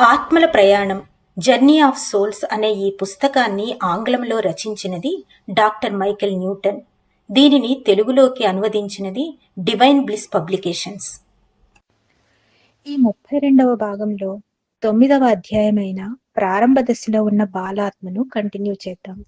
ఆత్మల ప్రయాణం journey of souls అనే ఈ పుస్తకాన్ని ఆంగ్లంలో రచించినది డాక్టర్ మైకెల్ న్యూటన్. దీనిని తెలుగులోకి అనువదించినది డివైన్ బ్లిస్ పబ్లికేషన్స్. ఈ ముప్పై రెండవ భాగంలో తొమ్మిదవ అధ్యాయమైన ప్రారంభ దశలో ఉన్న బాలాత్మను కంటిన్యూ చేద్దాం.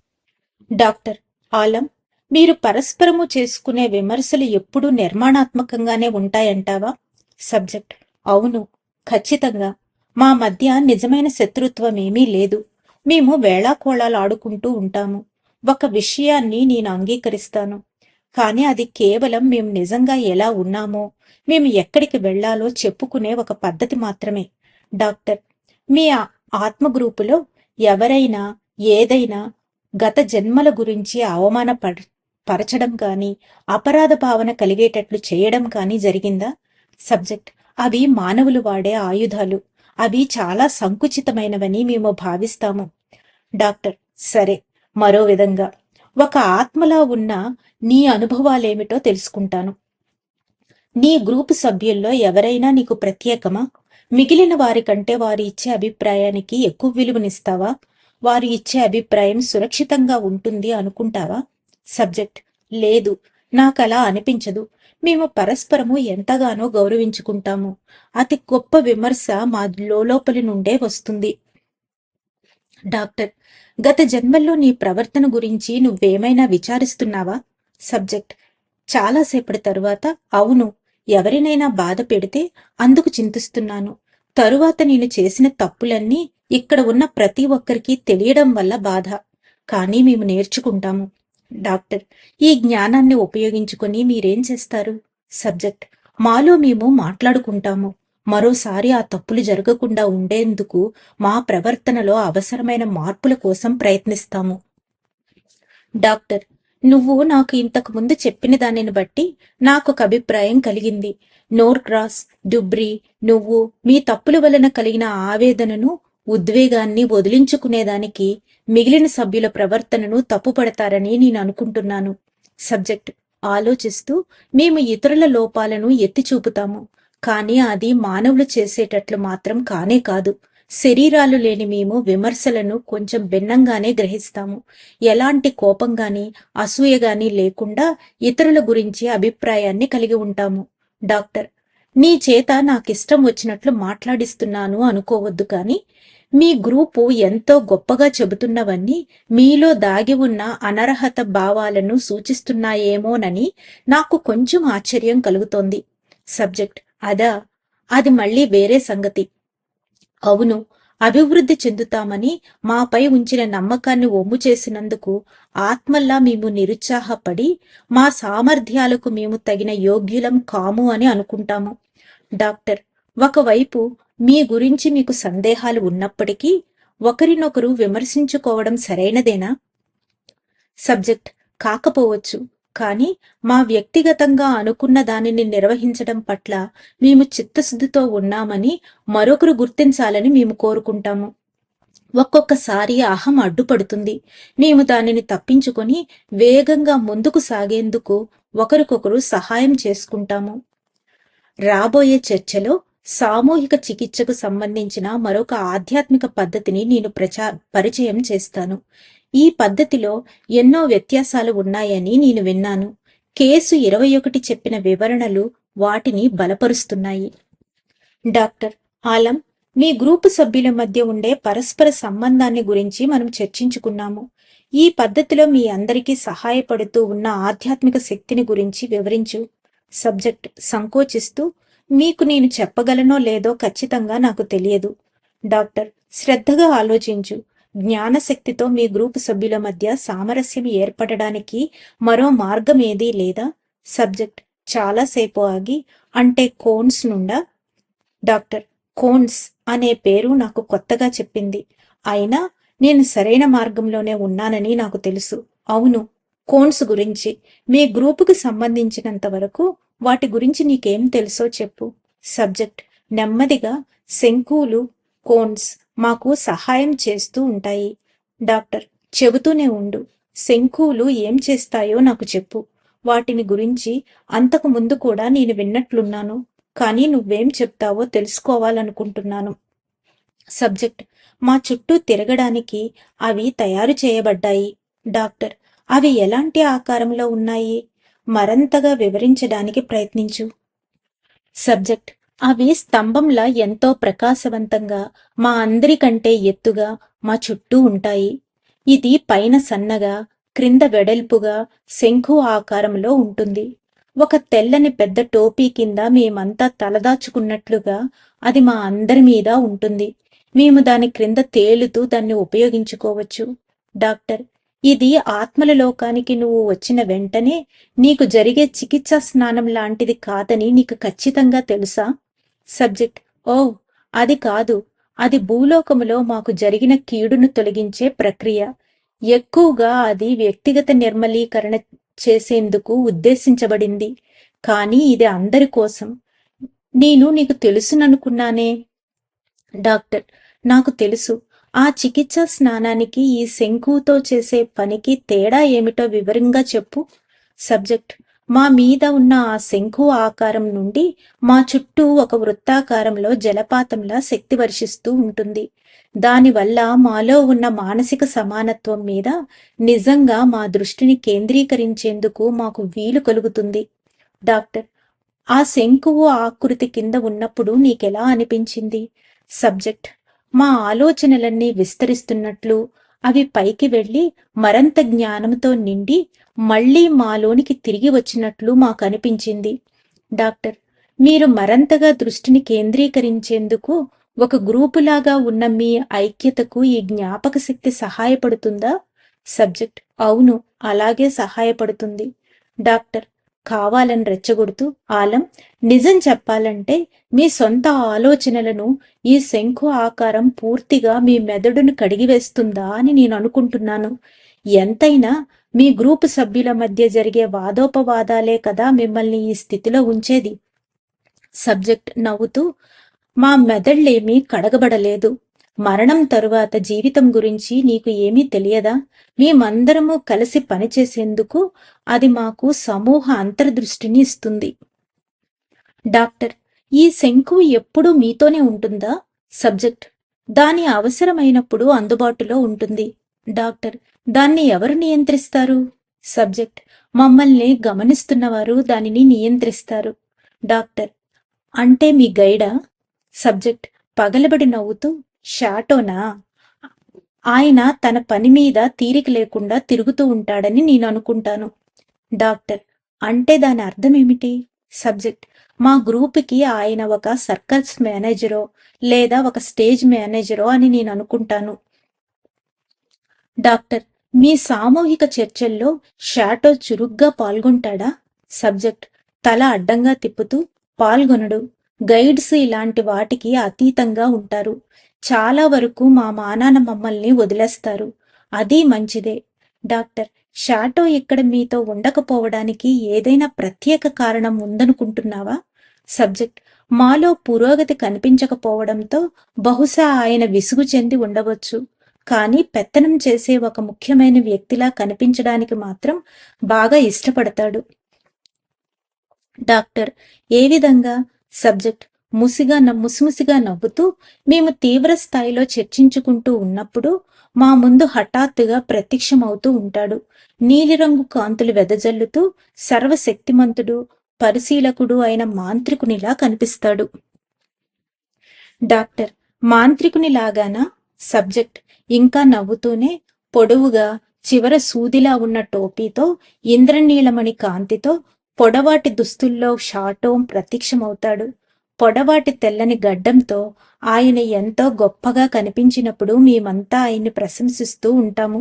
డాక్టర్ ఆలం మీరు పరస్పరము చేసుకునే విమర్శలు ఎప్పుడూ నిర్మాణాత్మకంగానే ఉంటాయంటావా? సబ్జెక్ట్. అవును ఖచ్చితంగా. మా మధ్య నిజమైన శత్రుత్వమేమీ లేదు. మేము వేళాకోళాలు ఆడుకుంటూ ఉంటాము. ఒక విషయాన్ని నేను అంగీకరిస్తాను. కానీ అది కేవలం మేము నిజంగా ఎలా ఉన్నామో మేము ఎక్కడికి వెళ్ళాలో చెప్పుకునే ఒక పద్ధతి మాత్రమే. డాక్టర్ మీ ఆత్మ గ్రూపులో ఎవరైనా ఏదైనా గత జన్మల గురించి అవమాన పరచడం కానీ అపరాధ భావన కలిగేటట్లు చేయడం కానీ జరిగిందా? సబ్జెక్ట్ అవి మానవులు వాడే ఆయుధాలు. అవి చాలా సంకుచితమైనవని మేము భావిస్తాము. డాక్టర్ సరే. మరో విధంగా. ఒక ఆత్మలా ఉన్న నీ అనుభవాలేమిటో తెలుసుకుంటాను. నీ గ్రూపు సభ్యుల్లో ఎవరైనా నీకు ప్రత్యేకమా? మిగిలిన వారి కంటే వారు ఇచ్చే అభిప్రాయానికి ఎక్కువ విలువనిస్తావా? వారు ఇచ్చే అభిప్రాయం సురక్షితంగా ఉంటుంది అనుకుంటావా? సబ్జెక్ట్. లేదు. నాకు అలా అనిపించదు. మేము పరస్పరము ఎంతగానో గౌరవించుకుంటాము. అతి గొప్ప విమర్శ మా లోపలి నుండే వస్తుంది. డాక్టర్ గత జన్మల్లో నీ ప్రవర్తన గురించి నువ్వేమైనా విచారిస్తున్నావా? సబ్జెక్ట్ చాలాసేపటి తరువాత. అవును ఎవరినైనా బాధ పెడితే అందుకు చింతిస్తున్నాను. తరువాత నేను చేసిన తప్పులన్నీ ఇక్కడ ఉన్న ప్రతి ఒక్కరికి తెలియడం వల్ల బాధ. కానీ మేము నేర్చుకుంటాము. డాక్టర్ ఈ జ్ఞానాన్ని ఉపయోగించుకొని మీరేం చేస్తారు? సబ్జెక్ట్. మాలో మేము మాట్లాడుకుంటాము. మరోసారి ఆ తప్పులు జరగకుండా ఉండేందుకు మా ప్రవర్తనలో అవసరమైన మార్పుల కోసం ప్రయత్నిస్తాము. డాక్టర్ నువ్వు నాకు ఇంతకు ముందు చెప్పిన దానిని బట్టి నాకు ఒక అభిప్రాయం కలిగింది. నోర్ క్రాస్ డుబ్రి నువ్వు మీ తప్పుల వలన కలిగిన ఆవేదనను ఉద్వేగాన్ని వదిలించుకునేదానికి మిగిలిన సభ్యుల ప్రవర్తనను తప్పుపడతారని నేను అనుకుంటున్నాను. సబ్జెక్ట్. ఆలోచిస్తూ మేము ఇతరుల లోపాలను ఎత్తి చూపుతాము కానీ అది మానవులు చేసేటట్లు మాత్రం కానే కాదు. శరీరాలు లేని మేము విమర్శలను కొంచెం భిన్నంగానే గ్రహిస్తాము. ఎలాంటి కోపం గాని అసూయ గాని లేకుండా ఇతరుల గురించి అభిప్రాయాన్ని కలిగి ఉంటాము. డాక్టర్. నీ చేత నాకిష్టం వచ్చినట్లు మాట్లాడిస్తున్నాను అనుకోవద్దు కానీ మీ గ్రూపు ఎంతో గొప్పగా చెబుతున్నవన్నీ మీలో దాగి ఉన్న అనర్హత భావాలను సూచిస్తున్నాయేమోనని నాకు కొంచెం ఆశ్చర్యం కలుగుతోంది. సబ్జెక్ట్. అదా. అది మళ్ళీ వేరే సంగతి. అవును. అభివృద్ధి చెందుతామని మాపై ఉంచిన నమ్మకాన్ని ఒమ్ము చేసినందుకు ఆత్మల్లా మేము నిరుత్సాహపడి మా సామర్థ్యాలకు మేము తగిన యోగ్యులం కాము అని అనుకుంటాము. డాక్టర్. ఒకవైపు మీ గురించి మీకు సందేహాలు ఉన్నప్పటికీ ఒకరినొకరు విమర్శించుకోవడం సరైనదేనా? సబ్జెక్ట్ కాకపోవచ్చు కానీ మా వ్యక్తిగతంగా అనుకున్న దానిని నిర్వహించడం పట్ల మేము చిత్తశుద్ధితో ఉన్నామని మరొకరు గుర్తించాలని మేము కోరుకుంటాము. ఒక్కొక్కసారి అహం అడ్డుపడుతుంది. మేము దానిని తప్పించుకొని వేగంగా ముందుకు సాగేందుకు ఒకరికొకరు సహాయం చేసుకుంటాము. రాబోయే చర్చలో సామూహిక చికిత్సకు సంబంధించిన మరొక ఆధ్యాత్మిక పద్ధతిని నేను ప్రచా పరిచయం చేస్తాను. ఈ పద్ధతిలో ఎన్నో వ్యత్యాసాలు ఉన్నాయని నేను విన్నాను. కేసు ఇరవై ఒకటి చెప్పిన వివరణలు వాటిని బలపరుస్తున్నాయి. డాక్టర్ ఆలం మీ గ్రూపు సభ్యుల మధ్య ఉండే పరస్పర సంబంధాన్ని గురించి మనం చర్చించుకున్నాము. ఈ పద్ధతిలో మీ అందరికీ సహాయపడుతూ ఉన్న ఆధ్యాత్మిక శక్తిని గురించి వివరించు. సబ్జెక్ట్ సంకోచిస్తూ మీకు నేను చెప్పగలనో లేదో ఖచ్చితంగా నాకు తెలియదు. డాక్టర్ శ్రద్ధగా ఆలోచించు. జ్ఞానశక్తితో మీ గ్రూపు సభ్యుల మధ్య సామరస్యం ఏర్పడడానికి మరో మార్గం ఏదీ లేదా? సబ్జెక్ట్ చాలాసేపు ఆగి అంటే కోన్స్ నుండా? డాక్టర్ కోన్స్ అనే పేరు నాకు కొత్తగా చెప్పింది. అయినా నేను సరైన మార్గంలోనే ఉన్నానని నాకు తెలుసు. అవును కోన్స్ గురించి మీ గ్రూపుకు సంబంధించినంత వరకు వాటి గురించి నీకేం తెలుసో చెప్పు. సబ్జెక్ట్. నెమ్మదిగా శంకువులు కోన్స్ మాకు సహాయం చేస్తూ ఉంటాయి. డాక్టర్. చెబుతూనే ఉండు. శంకువులు ఏం చేస్తాయో నాకు చెప్పు. వాటిని గురించి అంతకు ముందు కూడా నేను విన్నట్లున్నాను. కానీ నువ్వేం చెప్తావో తెలుసుకోవాలనుకుంటున్నాను. సబ్జెక్ట్. మా చుట్టూ తిరగడానికి అవి తయారు చేయబడ్డాయి. డాక్టర్. అవి ఎలాంటి ఆకారంలో ఉన్నాయి? మరంతగా వివరించడానికి ప్రయత్నించు. సబ్జెక్ట్. అవి స్తంభంలా ఎంతో ప్రకాశవంతంగా మా అందరికంటే ఎత్తుగా మా చుట్టూ ఉంటాయి. ఇది పైన సన్నగా క్రింద వెడల్పుగా శంఖు ఆకారంలో ఉంటుంది. ఒక తెల్లని పెద్ద టోపీ కింద మేమంతా తలదాచుకున్నట్లుగా అది మా అందరి మీద ఉంటుంది. మేము దాని క్రింద తేలుతూ దాన్ని ఉపయోగించుకోవచ్చు. డాక్టర్. ఇది ఆత్మల లోకానికి నువ్వు వచ్చిన వెంటనే నీకు జరిగే చికిత్సా స్నానం లాంటిది కాదని నీకు ఖచ్చితంగా తెలుసా? సబ్జెక్ట్. ఓ అది కాదు. అది భూలోకములో మాకు జరిగిన కీడును తొలగించే ప్రక్రియ. ఎక్కువగా అది వ్యక్తిగత నిర్మలీకరణ చేసేందుకు ఉద్దేశించబడింది. కానీ ఇది అందరి కోసం. నేను నీకు తెలుసుననుకున్నానే? డాక్టర్. నాకు తెలుసు. ఆ చికిత్స స్నానానికి ఈ శంకుతో చేసే పనికి తేడా ఏమిటో వివరంగా చెప్పు. సబ్జెక్ట్. మా మీద ఉన్న ఆ శంకు ఆకారం నుండి మా చుట్టూ ఒక వృత్తాకారంలో జలపాతంలా శక్తి వర్షిస్తూ ఉంటుంది. దానివల్ల మాలో ఉన్న మానసిక సమానత్వం మీద నిజంగా మా దృష్టిని కేంద్రీకరించేందుకు మాకు వీలు కలుగుతుంది. డాక్టర్. ఆ శంకువు ఆకృతి కింద ఉన్నప్పుడు నీకెలా అనిపించింది? సబ్జెక్ట్. మా ఆలోచనలన్నీ విస్తరిస్తున్నట్లు అవి పైకి వెళ్ళి మరంత జ్ఞానంతో నిండి మళ్ళీ మాలోనికి తిరిగి వచ్చినట్లు మాకు అనిపించింది డాక్టర్ మీరు మరంతగా దృష్టిని కేంద్రీకరించేందుకు ఒక గ్రూపులాగా ఉన్న మీ ఐక్యతకు ఈ జ్ఞాపక శక్తి సహాయపడుతుందా? సబ్జెక్ట్ అవును అలాగే సహాయపడుతుంది. డాక్టర్ కావాలని రెచ్చగొడుతూ ఆలం నిజం చెప్పాలంటే మీ సొంత ఆలోచనలను ఈ శంఖు ఆకారం పూర్తిగా మీ మెదడును కడిగివేస్తుందా అని నేను అనుకుంటున్నాను. ఎంతైనా మీ గ్రూపు సభ్యుల మధ్య జరిగే వాదోపవాదాలే కదా మిమ్మల్ని ఈ స్థితిలో ఉంచేది. సబ్జెక్ట్ నవ్వుతూ మా మెదళ్ళేమీ కడగబడలేదు. మరణం తరువాత జీవితం గురించి నీకు ఏమీ తెలియదా? మేమందరము కలిసి పనిచేసేందుకు అది మాకు సమూహ అంతర్దృష్టిని ఇస్తుంది. డాక్టర్ ఈ శంకు ఎప్పుడూ మీతోనే ఉంటుందా? సబ్జెక్ట్ దాని అవసరమైనప్పుడు అందుబాటులో ఉంటుంది. డాక్టర్ దాన్ని ఎవరు నియంత్రిస్తారు? సబ్జెక్ట్ మమ్మల్ని గమనిస్తున్నవారు దానిని నియంత్రిస్తారు. డాక్టర్ అంటే మీ గైడా? సబ్జెక్ట్ పగలబడి నవ్వుతూ షాటోనా? ఆయన తన పని మీద తీరిక లేకుండా తిరుగుతూ ఉంటాడని నేను అనుకుంటాను. డాక్టర్ అంటే దాని అర్థం ఏమిటి? సబ్జెక్ట్ మా గ్రూప్కి ఆయన ఒక సర్కల్స్ మేనేజరో లేదా ఒక స్టేజ్ మేనేజరో అని నేను అనుకుంటాను. డాక్టర్ మీ సామూహిక చర్చల్లో షాటో చురుగ్గా పాల్గొంటాడా? సబ్జెక్ట్ తల అడ్డంగా తిప్పుతూ పాల్గొనడు. గైడ్స్ ఇలాంటి వాటికి అతీతంగా ఉంటారు. చాలా వరకు మా మానాన మమ్మల్ని వదిలేస్తారు. అది మంచిదే. డాక్టర్ షాటో ఇక్కడ మీతో ఉండకపోవడానికి ఏదైనా ప్రత్యేక కారణం ఉందనుకుంటున్నావా? సబ్జెక్ట్ మాలో పురోగతి కనిపించకపోవడంతో బహుశా ఆయన విసుగు చెంది ఉండవచ్చు. కానీ పెత్తనం చేసే ఒక ముఖ్యమైన వ్యక్తిలా కనిపించడానికి మాత్రం బాగా ఇష్టపడతాడు. డాక్టర్ ఏ విధంగా? సబ్జెక్ట్ ముసిగా న- ముసిముసిగా నవ్వుతూ మేము తీవ్ర స్థాయిలో చర్చించుకుంటూ ఉన్నప్పుడు మా ముందు హఠాత్తుగా ప్రత్యక్షమవుతూ ఉంటాడు. నీలిరంగు కాంతులు వెదజల్లుతూ సర్వశక్తిమంతుడు పరిశీలకుడు అయిన మాంత్రికునిలా కనిపిస్తాడు. డాక్టర్ మాంత్రికునిలాగానా? సబ్జెక్ట్ ఇంకా నవ్వుతూనే పొడవుగా చివర సూదిలా ఉన్న టోపీతో ఇంద్రనీలమణి కాంతితో పొడవాటి దుస్తుల్లో షాటో ప్రత్యక్షమవుతాడు. పొడవాటి తెల్లని గడ్డంతో ఆయన ఎంతో గొప్పగా కనిపించినప్పుడు మేమంతా ఆయన్ని ప్రశంసిస్తూ ఉంటాము.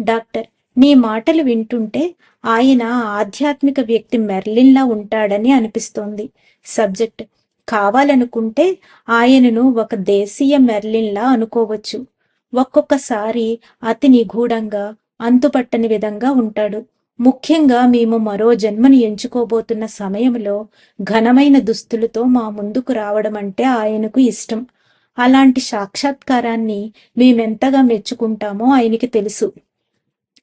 డాక్టర్ నీ మాటలు వింటుంటే ఆయన ఆధ్యాత్మిక వ్యక్తి మెర్లిన్లా ఉంటాడని అనిపిస్తోంది. సబ్జెక్ట్ కావాలనుకుంటే ఆయనను ఒక దేశీయ మెర్లిన్లా అనుకోవచ్చు. ఒక్కొక్కసారి అతి నిగూఢంగా అంతుపట్టని విధంగా ఉంటాడు. ముఖ్యంగా మేము మరో జన్మను ఎంచుకోబోతున్న సమయంలో ఘనమైన దుస్తులతో మా ముందుకు రావడం అంటే ఆయనకు ఇష్టం. అలాంటి సాక్షాత్కారాన్ని మేమెంతగా మెచ్చుకుంటామో ఆయనకి తెలుసు.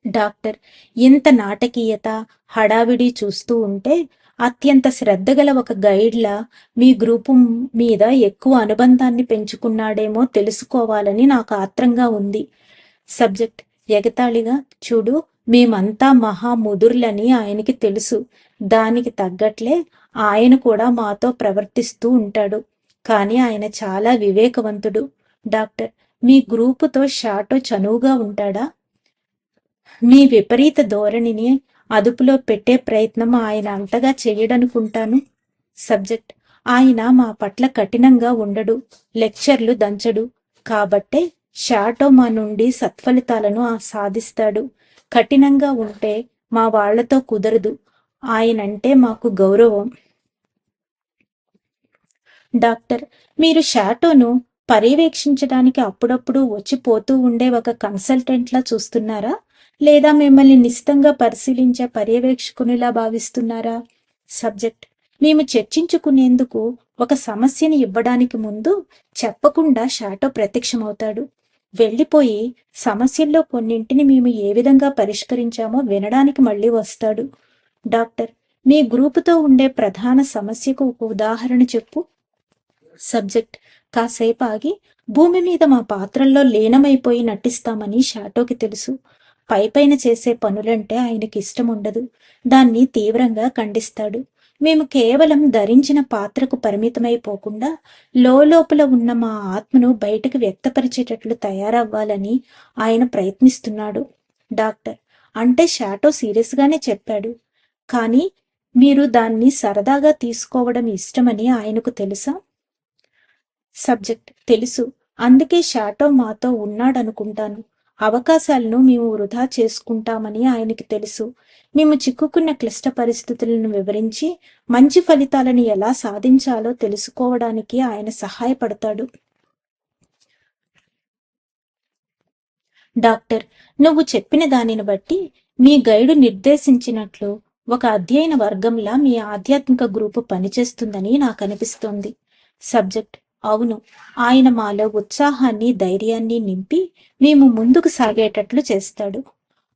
డాక్టర్ ఇంత నాటకీయత హడావిడి చూస్తూ ఉంటే అత్యంత శ్రద్ధగల ఒక గైడ్లా మీ గ్రూపు మీద ఎక్కువ అనుబంధాన్ని పెంచుకున్నాడేమో తెలుసుకోవాలని నాకు ఆత్రంగా ఉంది. సబ్జెక్ట్ ఎగతాళిగా చూడు మేమంతా మహా ముదుర్లని ఆయనకి తెలుసు. దానికి తగ్గట్లే ఆయన కూడా మాతో ప్రవర్తిస్తూ ఉంటాడు. కానీ ఆయన చాలా వివేకవంతుడు. డాక్టర్ మీ గ్రూపుతో షాటో చనువుగా ఉంటాడా? మీ విపరీత ధోరణిని అదుపులో పెట్టే ప్రయత్నం ఆయన అంతగా చేయడనుకుంటాను. సబ్జెక్ట్ ఆయన మా పట్ల కఠినంగా ఉండడు లెక్చర్లు దంచడు. కాబట్టే షాటో మా నుండి సత్ఫలితాలను సాధిస్తాడు. కఠినంగా ఉంటే మా వాళ్ళతో కుదరదు. ఆయనంటే మాకు గౌరవం. డాక్టర్ మీరు షాటోను పర్యవేక్షించడానికి అప్పుడప్పుడు వచ్చి పోతూ ఉండే ఒక కన్సల్టెంట్లా చూస్తున్నారా? లేదా మిమ్మల్ని నిశితంగా పరిశీలించే పర్యవేక్షకునిలా భావిస్తున్నారా? సబ్జెక్ట్ మేము చర్చించుకునేందుకు ఒక సమస్యని ఇవ్వడానికి ముందు చెప్పకుండా షాటో ప్రత్యక్షమవుతాడు. వెళ్ళిపోయి సమస్యల్లో కొన్నింటిని మేము ఏ విధంగా పరిష్కరించామో వినడానికి మళ్ళీ వస్తాడు. డాక్టర్ మీ గ్రూపుతో ఉండే ప్రధాన సమస్యకు ఒక ఉదాహరణ చెప్పు. సబ్జెక్ట్ కాసేపు ఆగి భూమి మీద మా పాత్రల్లో లీనమైపోయి నటిస్తామని షాటోకి తెలుసు. పైపైన చేసే పనులంటే ఆయనకి ఇష్టం ఉండదు దాన్ని తీవ్రంగా ఖండిస్తాడు. మేము కేవలం ధరించిన పాత్రకు పరిమితమైపోకుండా లోపల ఉన్న మా ఆత్మను బయటకు వ్యక్తపరిచేటట్లు తయారవ్వాలని ఆయన ప్రయత్నిస్తున్నాడు. డాక్టర్ అంటే షాటో సీరియస్గానే చెప్పాడు. కానీ మీరు దాన్ని సరదాగా తీసుకోవడం ఇష్టమని ఆయనకు తెలుసా? సబ్జెక్ట్ తెలుసు. అందుకే షాటో మాతో ఉన్నాడనుకుంటాను. అవకాశాలను మేము వృధా చేసుకుంటామని ఆయనకి తెలుసు. మేము చిక్కుకున్న క్లిష్ట పరిస్థితులను వివరించి మంచి ఫలితాలను ఎలా సాధించాలో తెలుసుకోవడానికి ఆయన సహాయపడతాడు. డాక్టర్ నువ్వు చెప్పిన దానిని బట్టి మీ గైడు నిర్దేశించినట్లు ఒక అధ్యయన వర్గంలా మీ ఆధ్యాత్మిక గ్రూపు పనిచేస్తుందని నాకు అనిపిస్తోంది. సబ్జెక్ట్ అవును ఆయన మాలో ఉత్సాహాన్ని ధైర్యాన్ని నింపి మేము ముందుకు సాగేటట్లు చేస్తాడు.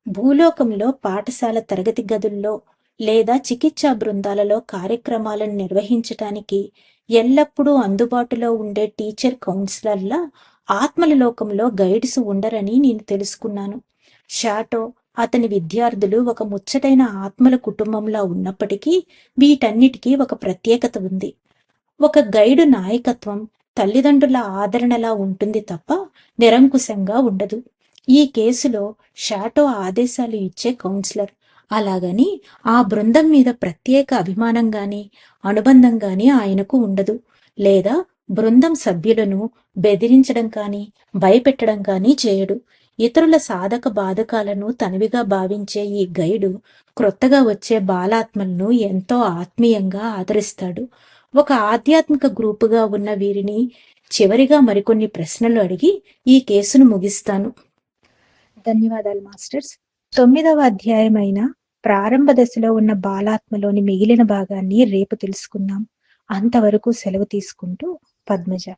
భూలోకంలో పాఠశాల తరగతి గదుల్లో లేదా చికిత్సా బృందాలలో కార్యక్రమాలను నిర్వహించటానికి ఎల్లప్పుడూ అందుబాటులో ఉండే టీచర్ కౌన్సిలర్ల ఆత్మల లోకంలో గైడ్స్ ఉండరని నేను తెలుసుకున్నాను. షాటో అతని విద్యార్థులు ఒక ముచ్చటైన ఆత్మల కుటుంబంలో ఉన్నప్పటికీ వీటన్నిటికీ ఒక ప్రత్యేకత ఉంది. ఒక గైడు నాయకత్వం తల్లిదండ్రుల ఆదరణలా ఉంటుంది తప్ప నిరంకుశంగా ఉండదు. ఈ కేసులో షాటో ఆదేశాలు ఇచ్చే కౌన్సిలర్. అలాగని ఆ బృందం మీద ప్రత్యేక అభిమానం గాని అనుబంధం గాని ఆయనకు ఉండదు. లేదా బృందం సభ్యులను బెదిరించడం కానీ భయపెట్టడం కానీ చేయడు. ఇతరుల సాధక బాధకాలను తనవిగా భావించే ఈ గైడు క్రొత్తగా వచ్చే బాలాత్మలను ఎంతో ఆత్మీయంగా ఆదరిస్తాడు. ఒక ఆధ్యాత్మిక గ్రూపుగా ఉన్న వీరిని చివరిగా మరికొన్ని ప్రశ్నలు అడిగి ఈ కేసును ముగిస్తాను. ధన్యవాదాలు మాస్టర్స్. తొమ్మిదవ అధ్యాయమైన ప్రారంభ దశలో ఉన్న బాలాత్మలోని మిగిలిన భాగాన్ని రేపు తెలుసుకుందాం. అంతవరకు సెలవు తీసుకుంటూ పద్మజ.